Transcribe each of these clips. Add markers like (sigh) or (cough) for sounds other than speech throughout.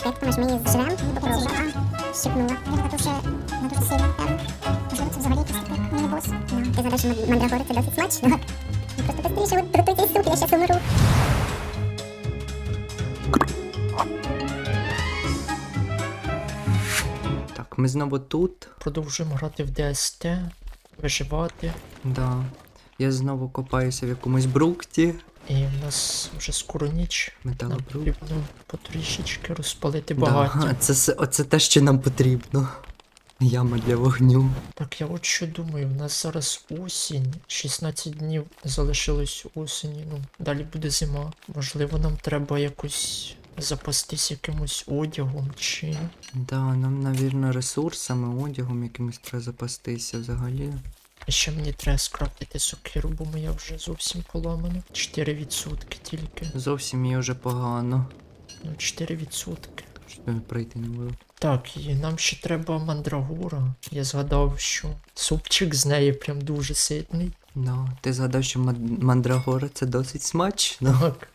пташка, як думаєш, ми її зжремо? Ніби поцілила, а, щипнула. Він дуже, вона дуже сильна, певно. Можливо, це взагалі якийсь такий міні-бос. Ну, ти ман- мандрагори це досить смачно. Ну, Просто быстріше от готуй цей суп, я щас умру. Так, ми знову тут. Продовжуємо грати в ДСТ, виживати. Да. Я знову копаюся в якомусь брукті. І в нас вже скоро ніч. Нам Металобрук. потрібно потрішечки розпалити багаття. Да, це, с- оце те, що нам потрібно. Яма для вогню. Так, я от що думаю, в нас зараз осінь, 16 днів залишилось осені, ну, далі буде зима. Можливо, нам треба якось запастись якимось одягом чи. Да, нам, навірно, ресурсами, одягом якимось треба запастися взагалі. А ще мені треба скрафтити сокиру, бо моя вже зовсім поламана. 4% тільки. Зовсім їй вже погано. Ну, 4%. Що пройти не можу. Так, і нам ще треба мандрагора. Я згадав, що супчик з неї прям дуже ситний. Да. Ти згадав, що мандрагора це досить смачно. Так.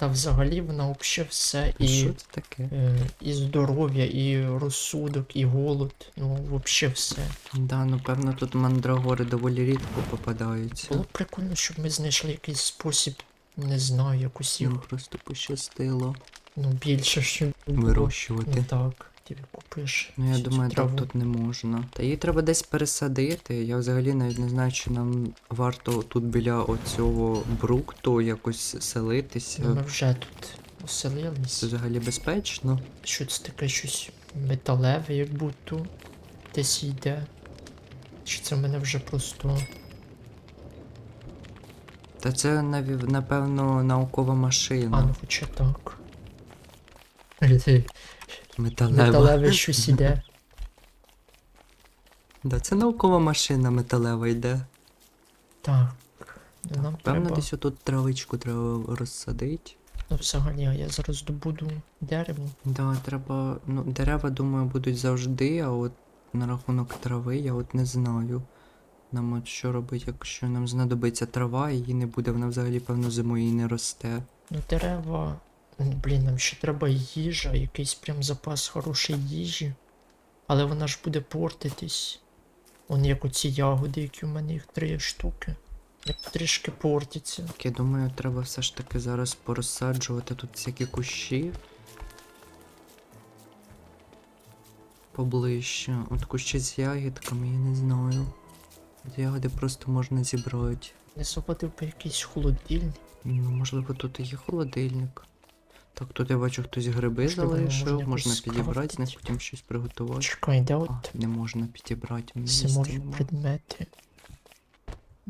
Та взагалі вона взагалі все і, Що це таке? е, і здоров'я, і розсудок, і голод. Ну, взагалі все. Да, ну певно тут мандрагори доволі рідко попадаються. Було б прикольно, щоб ми знайшли якийсь спосіб, не знаю, якусь їх Ну, просто пощастило ну, більше, щоб вирощувати. Ну так, ти купиш. Ну, я думаю, так тут не можна. Та її треба десь пересадити. Я взагалі навіть не знаю, чи нам варто тут біля оцього брукту якось селитися. Ми вже тут Це оселились. взагалі безпечно. Що це таке щось металеве, як будто десь йде. Чи це в мене вже просто. Та це напевно наукова машина. А, ну хоча так. (laughs) Металева. металеве щось іде. Да, це наукова машина металева йде. Так. Ну, нам Певно, треба. десь отут травичку треба розсадити. Ну, взагалі, я зараз добуду дерево. Да, треба. Ну, дерева, думаю, будуть завжди, а от на рахунок трави я от не знаю. Нам от що робити, якщо нам знадобиться трава, її не буде, вона взагалі, певно, зимою і не росте. Ну, дерева. Ну, Блін, нам ще треба їжа, якийсь прям запас хорошої їжі. Але вона ж буде портитись. Вон як оці ягоди, які в мене їх три штуки. Як трішки портяться. Так, я думаю, треба все ж таки зараз порозсаджувати тут всякі кущі. Поближче. От кущі з ягідками, я не знаю. От ягоди просто можна зібрати. Не заводив би якийсь холодильник. Ну, можливо, тут і є холодильник. Так, тут я бачу, хтось гриби Можливо, залишив, можна можна підібрати, з них скрафтити. потім щось приготувати. Чекай, де А, от не можна підібрати, місця зимові нема. предмети.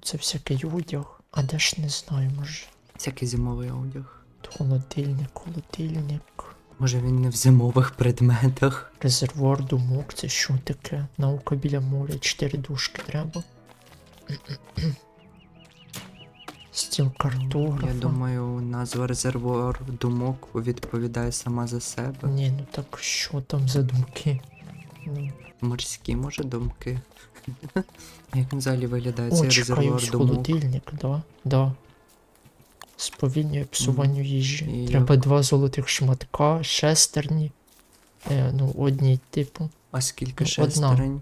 Це всякий одяг. А де ж не знаю, може. Всякий зимовий одяг. Холодильник, холодильник. Може він не в зимових предметах. Резервуар думок, це що таке? Наука біля моря, чотири дужки треба. Стіл картографа. Я думаю, назва резервуар думок відповідає сама за себе. Ні, ну так що там за думки? Ну, Морські, може, думки. (laughs) Як він взагалі виглядає О, цей резервуар думок? холодильник, да, да. Сповільнює псуванню їжі. і Треба два золотих шматка, шестерні. Е, ну, одні, типу. А скільки Ну, одна. шестерень?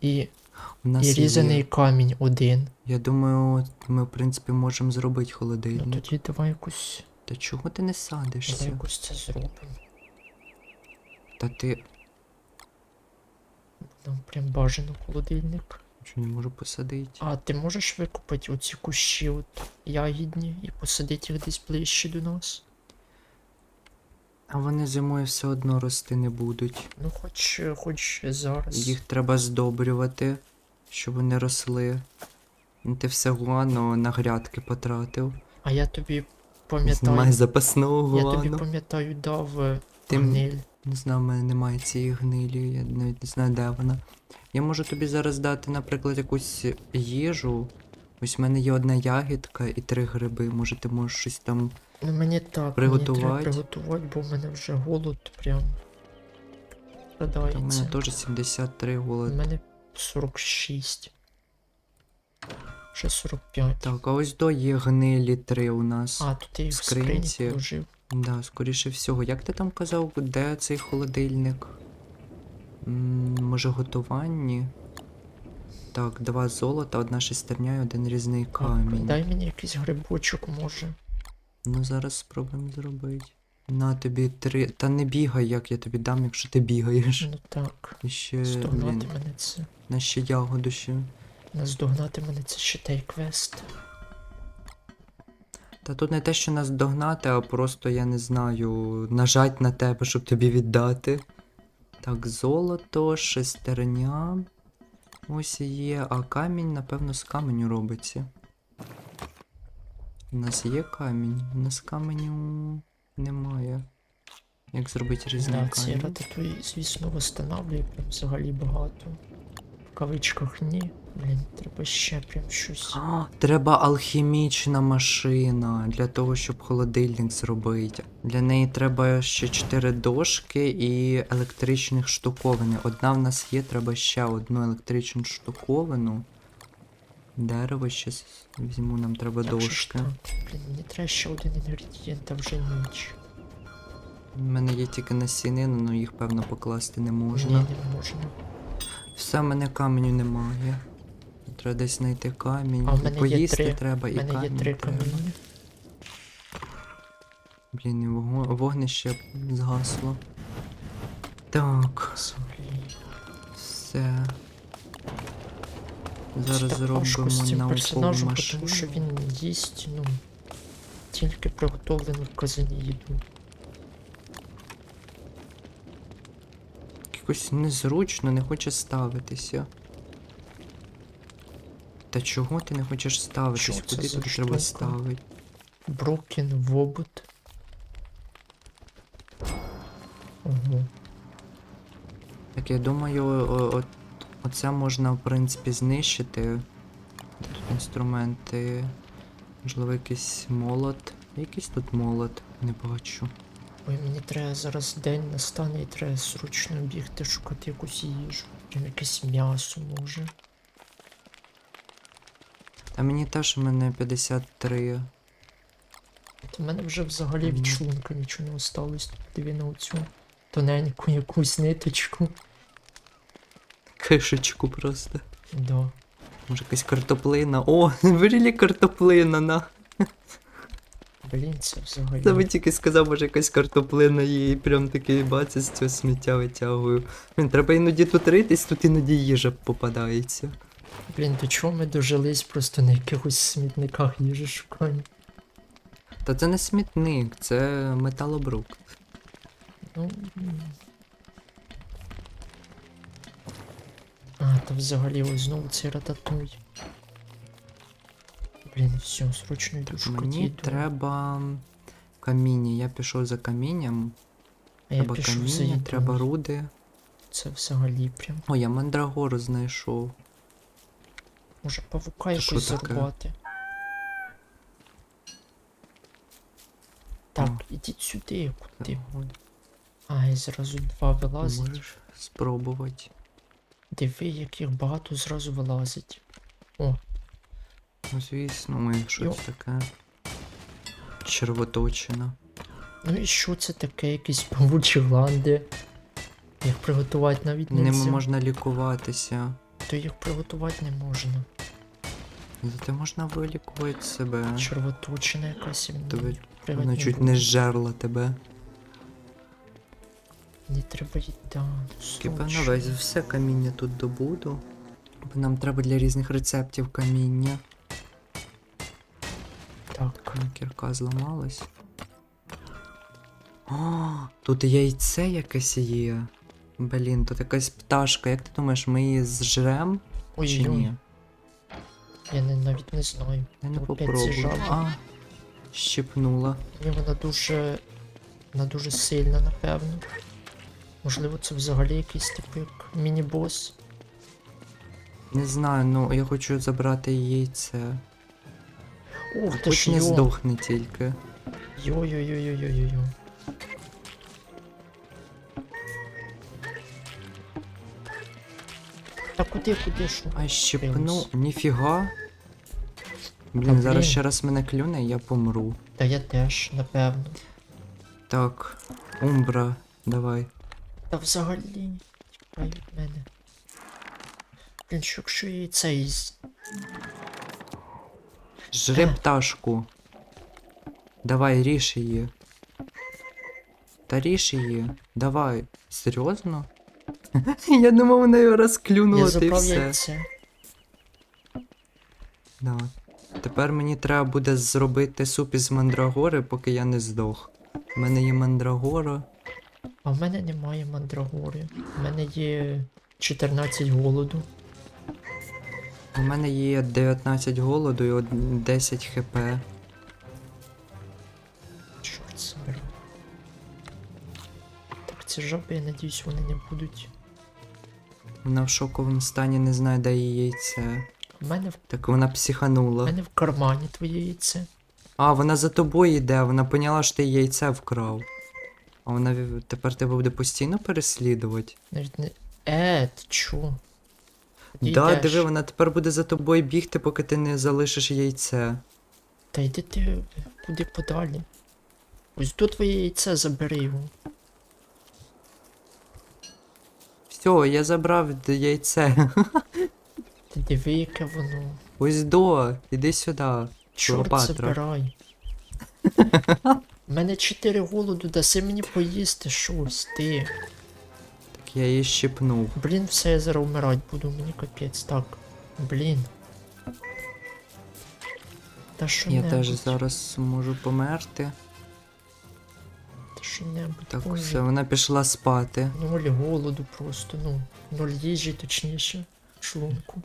І, У нас і різаний є. камінь один. Я думаю, ми, в принципі, можемо зробити Ну холодильник. тоді давай якось. Та чого ти не Давай садишся? якось це зробимо. Та ти Нам прям бажано холодильник. що не можу посадити. А ти можеш викупити оці кущі от ягідні і посадити їх десь ближче до нас? А вони зимою все одно рости не будуть. Ну, хоч, хоч зараз. Їх треба здобрювати, щоб вони росли. Ти все гуано на грядки потратив. А я тобі Немає пам'ятаю. запасного Я тобі пам'ятаю дав е, Ти- гниль. Не знаю, в мене немає цієї гнилі, я навіть не знаю, де вона. Я можу тобі зараз дати, наприклад, якусь їжу. Ось в мене є одна ягідка і три гриби. Може, ти можеш щось там. Ну мені так, мені треба Приготувати? приготувати, бо в мене вже голод прям Та в страдається. мене теж 73 голод. У мене 46. Ще 45. Так, а ось до є гнилі три у нас. А, тут я їх в скринці. положив. Да, скоріше всього. Як ти там казав, де цей холодильник? М, може, готуванні? Так, два золота, одна шестерня і один різний камінь. дай мені якийсь грибочок, може. Ну зараз спробуємо зробити. На тобі три. Та не бігай, як я тобі дам, якщо ти бігаєш. Ну так. І ще, Здогнати мене це. на ще ягоду ще. Наздогнати мене це ще той квест. Та тут не те, що нас догнати, а просто, я не знаю, нажать на тебе, щоб тобі віддати. Так, золото, шестерня. Ось є, а камінь, напевно, з каменю робиться. У нас є камінь, у нас каменю немає. Як зробити різний Да, ці камінь? рататуї, звісно, встановлює прям взагалі багато. В кавичках ні. Блін, треба ще прям щось. А, треба алхімічна машина для того, щоб холодильник зробити. Для неї треба ще 4 дошки і електричних штуковини. Одна в нас є, треба ще одну електричну штуковину. Дерево ще візьму, нам треба ж дошки. Блін, мені треба ще один інгредієнт, а вже ніч. У мене є тільки насінини, але їх певно покласти не Ні, не можна. Все, в мене каменю немає. Треба десь знайти камінь. А в мене є Поїсти три. треба і мене є три треба. каміння. Блін, і вого- вогнище згасло. Так, все. Зараз зробимо з цим наукову персонажем, машину. тому що він їсть, ну, тільки приготовлену в казані їду. Якось незручно, не хоче ставитися. Та чого ти не хочеш ставитись? Що це Куди за тобі треба штука? ставити? Брокен вобут. Ого. Так я думаю, о- о- оце можна в принципі знищити. Тут інструменти. Можливо, якийсь молот. Якийсь тут молот, не бачу. Ой, мені треба зараз день настане і треба срочно бігти шукати якусь їжу. Прям якесь м'ясо може. Та мені теж у мене 53. От у мене вже взагалі від шлунка нічого не осталось. Диви на оцю тоненьку якусь ниточку. Кишечку просто. Да. Може якась картоплина. О, (laughs) вирілі картоплина на. Блін, це взагалі. Та ви тільки сказав, може якась картоплина є, і прям такий бац, з цього сміття витягую. Блін, треба іноді тут ритись, тут іноді їжа попадається. Блін, до чого ми дожились просто на якихось смітниках їжі шукаємо. Та це не смітник, це металобрук. Ну. А, та взагалі ось знову цей рататуй. Блін, все, срочно йду шукати Мені їду. треба каміння. Я пішов за камінням. А я Треба пішов за каміння, треба руди. Це взагалі прям. О, я мандрагору знайшов. Може павука Це що якось таке? зарвати. Так, О. ідіть сюди, куди. Ой, А, і зразу два вилазить. Можеш спробувати. Диви, яких багато зразу вилазить. О, Ну, звісно, ой, щось таке. Червоточина. Ну і що це таке? Якісь павучі гланди. Їх приготувати навіть не Ними можна лікуватися. То їх приготувати не можна. Зате можна вилікувати себе. Червоточина якась. і Тобі вона чуть не зжерла тебе. Не треба їда. Типа срочно. весь все каміння тут добуду. Бо нам треба для різних рецептів каміння. Так. Кірка зламалась. О, тут яйце якесь є. Блін, тут якась пташка. Як ти думаєш, ми її зжрем Ой-ой, ні? Я не, навіть не знаю. Я не попробую. А, щепнула. Мені вона дуже. Вона дуже сильна, напевно. Можливо, це взагалі якийсь типу як міні-бос. Не знаю, ну я хочу забрати яйце. Ух ти ж не йо. здохне тільки. Йо-йо-йо-йо-йо-йо. Та куди, куди що? А щепну. Ніфіга. Блін, зараз ще раз мене клюне, я помру. Та я теж, напевно. Так, Умбра, давай. Та взагалі від мене. Блін, що якщо і цей Жри Е. пташку. Давай, ріж її. Та ріж її. Давай. Серйозно? (laughs) Я думав, вона його розклюнула, ти все. яйце. Тепер мені треба буде зробити суп із мандрагори, поки я не здох. У мене є мандрагора. А в мене немає мандрагори. У мене є 14 голоду. У мене є 19 голоду і од- 10 хп. Чорт забирай. Так, ці жаби, я надіюсь, вони не будуть. Вона в шоковому стані не знає, де її яйце. У мене в, Так вона у психанула. мене в кармані твоє яйце. А, вона за тобою йде, вона поняла, що ти яйце вкрав. А вона ві- тепер тебе буде постійно переслідувати. Навіть не. Е, ти чо? Куди Да, йдеш? диви, вона тепер буде за тобою бігти, поки ти не залишиш яйце. Та йди ти куди подалі. Ось тут твоє яйце забери його. Все, я забрав д- яйце. (laughs) Диви, яке воно. Ось до, іди сюди. Чорт забирай. (laughs) У мене 4 голоду, даси мені поїсти щось, ти. Так я її щипнув. Блін, все, я зараз вмирать буду, мені капець, так. Блін. Та що Я теж зараз можу померти. Та що небудь. Так, Боже, все, вона пішла спати. Ноль голоду просто, ну. Ноль їжі, точніше. Шлунку.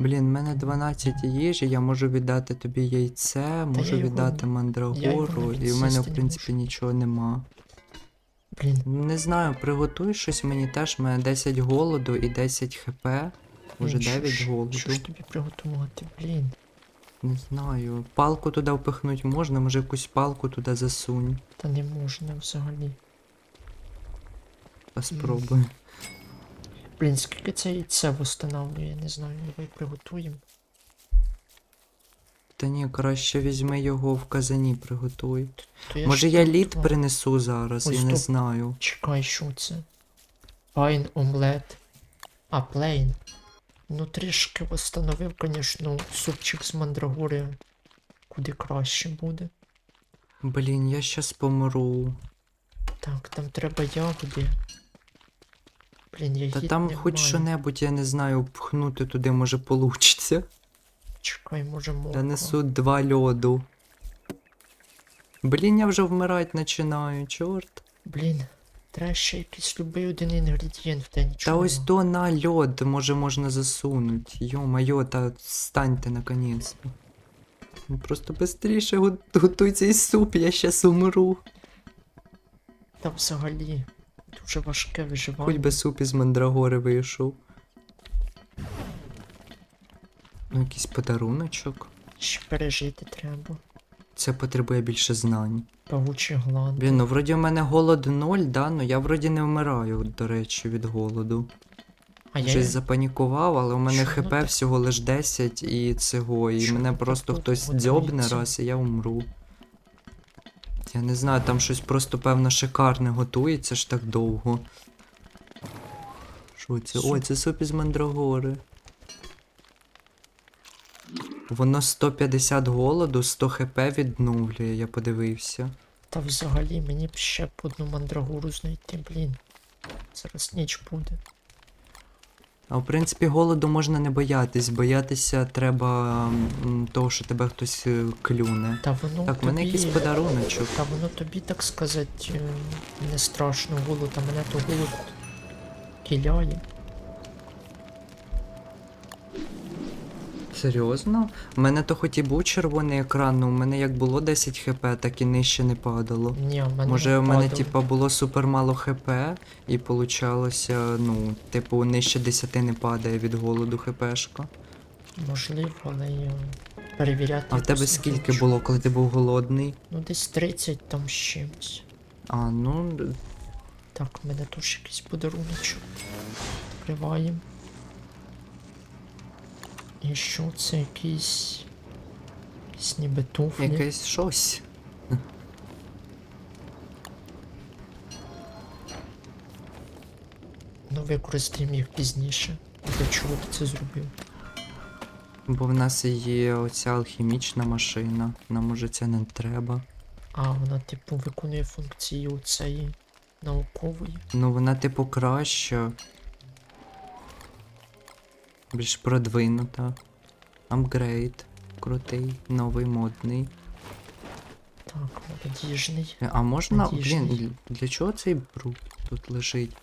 Блін, в мене 12 їжі, я можу віддати тобі яйце, можу його віддати мандрагору, навіть і в мене, з'їсти в не принципі, нічого нема. Блін. Не знаю, приготуй щось мені теж, в мене 10 голоду і 10 хп. Блін, що 9 ж- голоду. Що ж тобі приготувати, блін? Не знаю. Палку туди впихнуть можна, може якусь палку туди засунь. Та не можна взагалі. А спробуй. Блін, скільки це яйце восстанавлює, я не знаю, давай приготуємо. Та ні, краще візьми його в казані, приготуй. То я Може ж я лід два. принесу зараз, Ось я не знаю. Чекай, що це? Пайн омлет. А, плейн. Ну трішки восстановив, звісно, супчик з мандрагори. Куди краще буде. Блін, я щас помру. Так, там треба ягоди. Блін, я Та їд там не хоч маю. що-небудь, я не знаю, впхнути туди може получиться. Чекай, може морква. Я несу два льоду. Блін, я вже вмирать починаю, чорт. Блін, треба ще якийсь любий один інгредієнт в день. Та чого? ось то на льод, може можна засунуть. Йо-майо, та станьте наконець-то. Ну, Просто быстріше го- готуй цей суп, я щас умру. Та взагалі дуже важке виживання. Хоч би суп із мандрагори вийшов. Ну, якийсь подаруночок. Ще пережити треба. Це потребує більше знань. Павучі гланди. Блін, ну вроді в мене голод ноль, да? Ну я вроді не вмираю, до речі, від голоду. а я Щось запанікував, але у мене Що воно хп так- всього лиш 10 і цього, і Що мене воно просто хтось дзьобне раз, і я умру. Я не знаю, там щось просто певно шикарне готується ж так довго. Що це? О, це суп із мандрагори. Воно 150 голоду, 100 хп відновлює, я подивився. Та взагалі мені б ще б одну мандрагору знайти, блін. Зараз ніч буде. А в принципі, голоду можна не боятись. Боятися треба м, того, що тебе хтось е, клюне. Та воно Так, в мене тобі... якийсь подаруночок. Та воно тобі, так сказати, е, не страшно голод, а мене то голод кіляє. Серйозно? У мене то хоч і був червоний екран, але у мене як було 10 хп, так і нижче не падало. Ні, в мене Може, не у мене, падало. типа, було супер мало хп, і получалося, ну, типу, нижче 10 не падає від голоду хпшка. Можливо, але я перевіряти. А в тебе якось не скільки хочу. було, коли ти був голодний? Ну десь 30 там з чимось. А, ну, Так, у мене тут якийсь подаруночок. Відкриваємо. І що це якийсь. якийсь ніби туфлі? Якесь щось. Ну використаємо їх пізніше. Для чого ти це зробив? Бо в нас є оця алхімічна машина. Нам може це не треба. А, вона, типу, виконує функції оцеї наукової. Ну вона, типу, краще. Більш продвинута. Апгрейд. Крутий, новий, модний. Так, молодіжний. А можна. Надіжний. Блін, для чого цей брук тут лежить?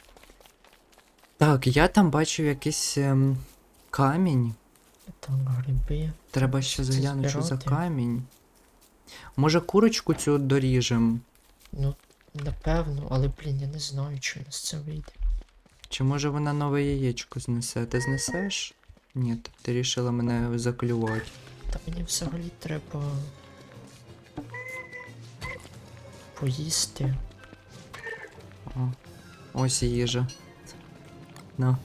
Так, я там бачив якийсь ем, камінь. Так, гриби. Треба ще заглянути, що за камінь. Може курочку цю доріжем? Ну, напевно, але, блін, я не знаю, чи в нас це вийде. Чи може вона нове яєчко знесе? Ти знесеш? Ні, ти- рішила мене заклювати. Та мені взагалі треба поїсти. О, ось їжа. На.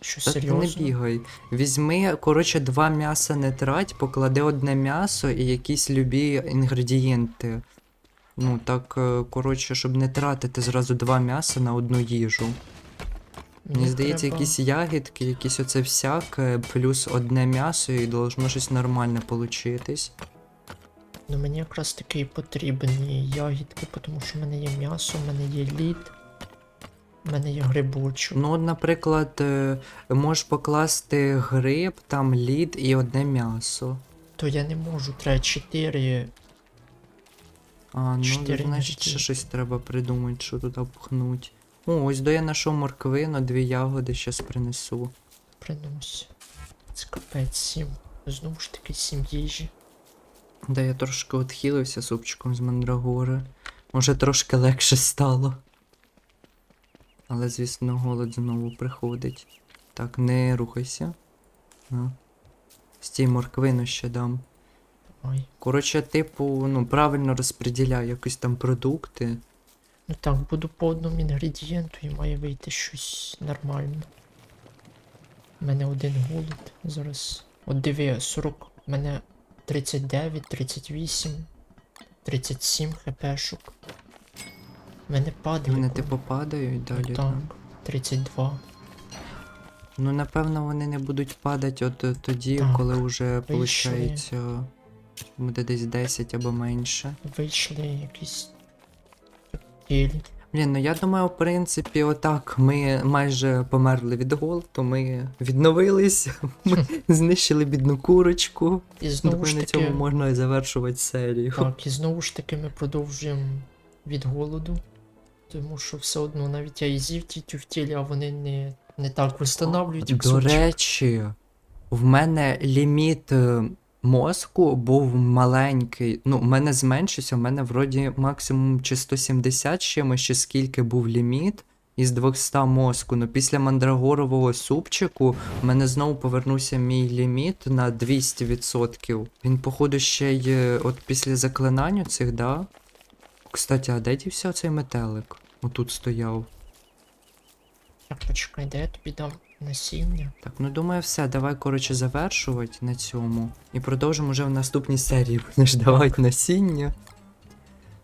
Що Та ти не бігай. Візьми, коротше, два м'яса не трать, поклади одне м'ясо і якісь любі інгредієнти. Ну, так, е, коротше, щоб не тратити зразу два м'яса на одну їжу. Мені здається, треба- якісь ягідки, якісь оце всяке, плюс одне м'ясо, і должно щось нормальне получитись. Ну мені якраз таки і потрібні ягідки, тому що в мене є м'ясо, в мене є лід, в мене є грибочок. Ну, от, наприклад, е, можеш покласти гриб, там лід і одне м'ясо. То я не можу, треба 4. А, ну, Чотири значить, ще щось треба придумати, що туди пхнуть. О, ось до я знайшов морквину, дві ягоди щас принесу. Принось. Це капець 7. Знову ж таки 7 їжі. Да я трошки отхилився супчиком з мандрагори. Може трошки легше стало. Але, звісно, голод знову приходить. Так, не рухайся. На. Стій морквину ще дам. Ой. Коротше, типу, ну, правильно розподіляй якісь там продукти. Ну так, буду по одному інгредієнту і має вийти щось нормальне. У мене один голод. Зараз. От диви, 40. У мене 39, 38, 37 хпшок. У мене падає. Вони типу падають Ну, далі. Так, там. 32. Ну, напевно, вони не будуть падати от е, тоді, Так, коли вже виходить буде десь 10 або менше. Вийшли якісь. Тілі. Блін, ну я думаю, в принципі, отак ми майже померли від голоду, ми відновились, (laughs) ми знищили бідну курочку. І знову Думаю, ж на цьому можна і завершувати серію. Так, і знову ж таки ми продовжуємо від голоду. Тому що все одно навіть я і з'їв ті тюфтілі, а вони не, не так встановлюють, До речі, в мене ліміт е, мозку був маленький. Ну, в мене зменшився, в мене вроді максимум чи 170 чимось, чи скільки був ліміт із 200 мозку. Ну після мандрагорового супчику в мене знову повернувся мій ліміт на 200%. Він, походу, ще й е, от після заклинань цих, да? Кстати, а де дівся цей метелик? Отут стояв. Так, почекай, де я тобі дам насіння? Так, ну думаю, все, давай, коротше, завершувати на цьому. І продовжимо вже в наступній серії. (laughs) Будеш давати насіння.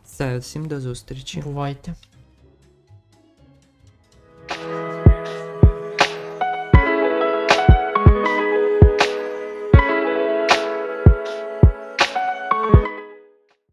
Все, всім до зустрічі. Бувайте.